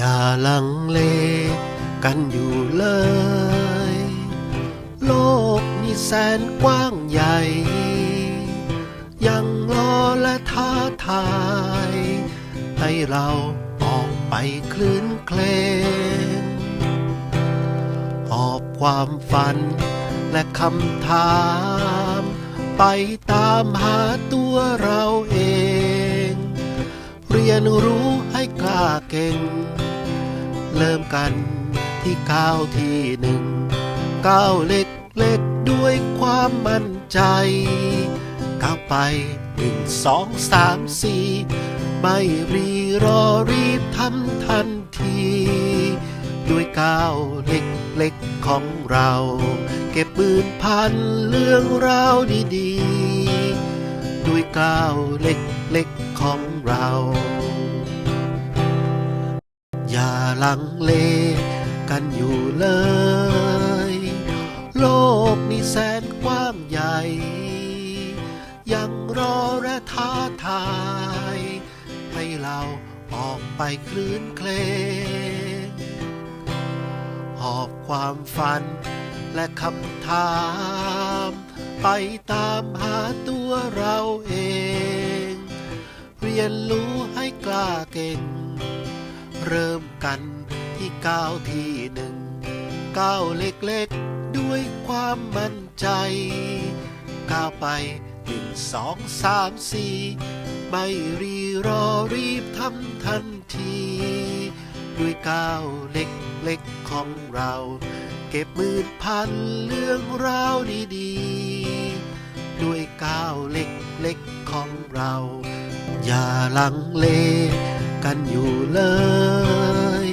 อย่าลังเลกันอยู่เลย โลกนี้แสนกว้างใหญ่ ยังรอและท้าทาย ให้เราออกไปคลื่นเคลงหอบความฝันและคำถาม ไปตามหาตัวเราเอง เรียนรู้ให้กล้าเก่ง เริ่มกันที่ก้าวที่หนึ่งก้าวเล็กๆด้วยความมั่นใจก้าวไปหนึ่งสองสามสี่ไม่รีรอรีบทำทันที ด้วยก้าวเล็กๆของเรา เก็บปืนพันเรื่องราวดีๆ ด้วยก้าวเล็กๆ อย่าลังเลกันอยู่เลย โลกนี้แสนกว้างใหญ่ ยังรอและท้าทาย ให้เราออกไปคลื่นเคลงหอบความฝันและคำถาม ไปตามหาตัวเราเอง เรียนรู้ให้กล้าเก่ง เริ่มกันที่ก้าวที่หนึ่งก้าวเล็กๆด้วยความมั่นใจก้าวไปหนึ่งสองสามสี่ไม่รีรอรีบทำทันที ด้วยก้าวเล็กๆของเรา เก็บมือพันเรื่องราวดีๆ ด้วยก้าวเล็กๆของเรา อย่าลังเล กันอยู่เลย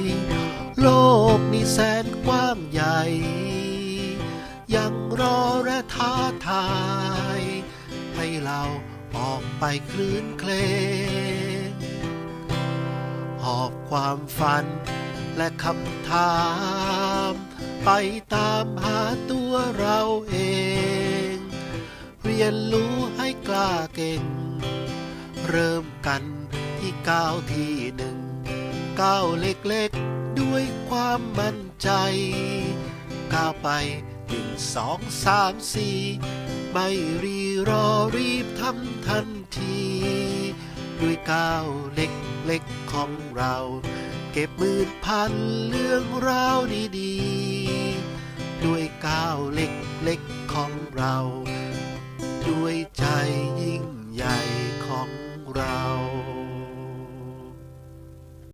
โลกนี้แสนกว้างใหญ่ ยังรอและท้าทาย ให้เราออกไปคลื่นเคลงหอบความฝันและคำถาม ไปตามหาตัวเราเอง เรียนรู้ให้กล้าเก่ง เริ่มกัน ที่ก้าวที่หนึ่งก้าวเล็กๆด้วยความมั่นใจก้าวไปหนึ่งสองสามสี่ไม่รีรอรีบทำทันที ด้วยก้าวเล็กๆของเรา เก็บมือพันเรื่องราวดีๆ